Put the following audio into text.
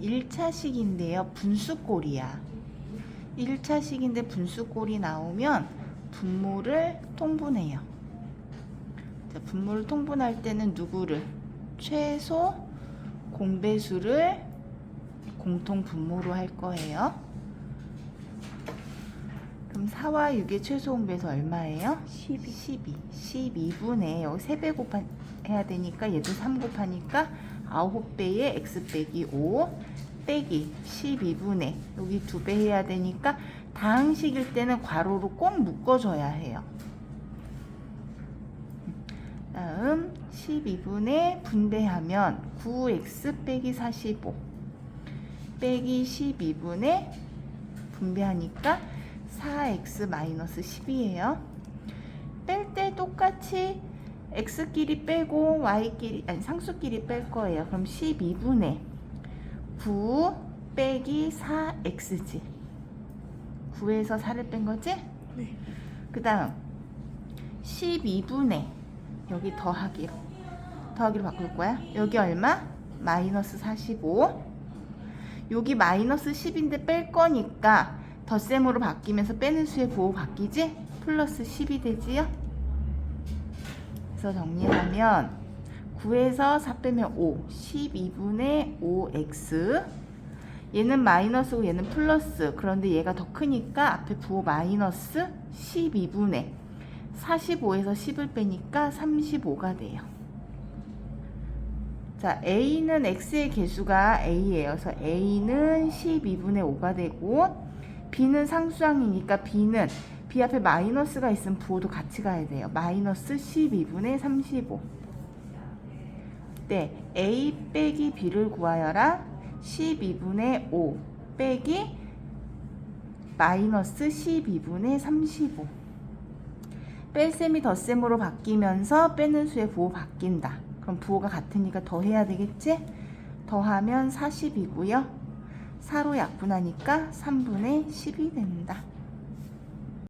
1차식인데요. 분수꼴이야. 1차식인데 분수꼴이 나오면 분모를 통분해요. 자, 분모를 통분할 때는 누구를? 최소 공배수를 공통 분모로 할 거예요. 그럼 4와 6의 최소 공배수 얼마예요? 12. 12. 12분의 여기 3배 곱해야 되니까 얘도 3 곱하니까 9배의 x 빼기 5 빼기 12분의 여기 2배 해야 되니까 다항식일 때는 괄호로 꼭 묶어줘야 해요. 다음 12분의 분배하면 9x 빼기 45 빼기 12분의 분배하니까 4x 마이너스 10이에요. 뺄 때 똑같이 x끼리 빼고 y끼리 아니 상수끼리 뺄 거예요. 그럼 12분의 9 빼기 4x지. 9에서 4를 뺀 거지? 네. 그 다음 12분의 여기 더하기로 더하기로 바꿀 거야 여기 얼마? 마이너스 45 여기 마이너스 10인데 뺄 거니까 덧셈으로 바뀌면서 빼는 수의 부호 바뀌지? 플러스 10이 되지요? 그래서 정리하면 9에서 4 빼면 5 12분의 5x 얘는 마이너스고 얘는 플러스 그런데 얘가 더 크니까 앞에 부호 마이너스 12분의 45에서 10을 빼니까 35가 돼요. 자, a는 x의 개수가 a예요. 그래서 a는 12분의 5가 되고 b는 상수항이니까 b는 b 앞에 마이너스가 있으면 부호도 같이 가야 돼요. 마이너스 12분의 35. 네, a 빼기 b를 구하여라. 12분의 5 빼기 마이너스 12분의 35. 뺄셈이 덧셈으로 바뀌면서 빼는 수의 부호 바뀐다. 그럼 부호가 같으니까 더해야 되겠지? 더하면 40이고요. 4로 약분하니까 3분의 10이 된다.